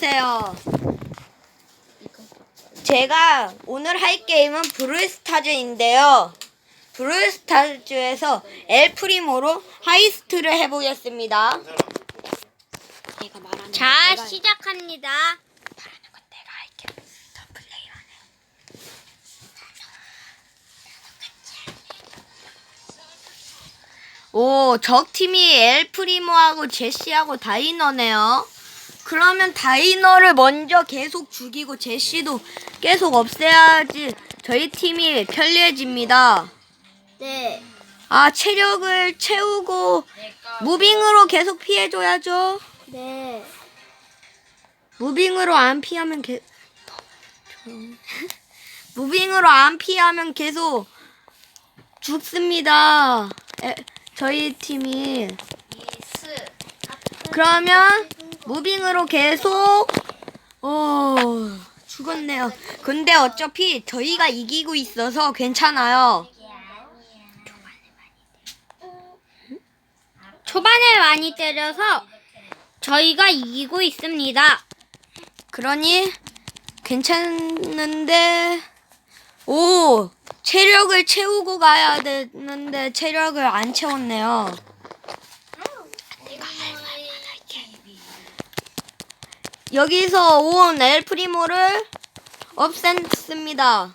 안녕하세요. 제가 오늘 할 게임은 브루스타즈인데요. 브루스타즈에서 엘프리모로 하이스트를 해보겠습니다. 자, 시작합니다. 오, 적 팀이 엘프리모하고 제시하고 다이너네요. 그러면 다이너를 먼저 계속 죽이고 제시도 계속 없애야지 저희 팀이 편리해집니다. 네. 아, 체력을 채우고 무빙으로 계속 피해줘야죠. 네. 무빙으로 안 피하면 개. 무빙으로 안 피하면 계속 죽습니다. 에, 저희 팀이 그러면 무빙으로 계속 어 죽었네요. 근데 어차피 저희가 이기고 있어서 괜찮아요. 초반에 많이 때려서 저희가 이기고 있습니다. 그러니 괜찮은데 오 체력을 채우고 가야 되는데 체력을 안 채웠네요. 여기서 온 엘프리모를 없앴습니다.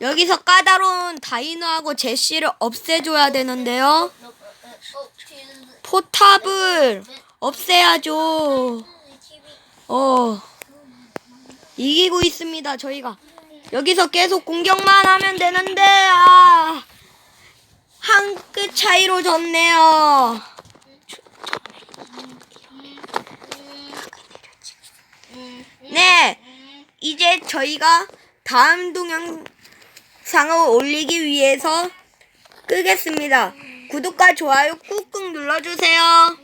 여기서 까다로운 다이너하고 제시를 없애줘야 되는데요. 포탑을 없애야죠. 어. 이기고 있습니다, 저희가. 여기서 계속 공격만 하면 되는데, 아. 한 끗 차이로 졌네요. 네. 이제 저희가 다음 동영상을 올리기 위해서 끄겠습니다. 구독과 좋아요 꾹꾹 눌러주세요.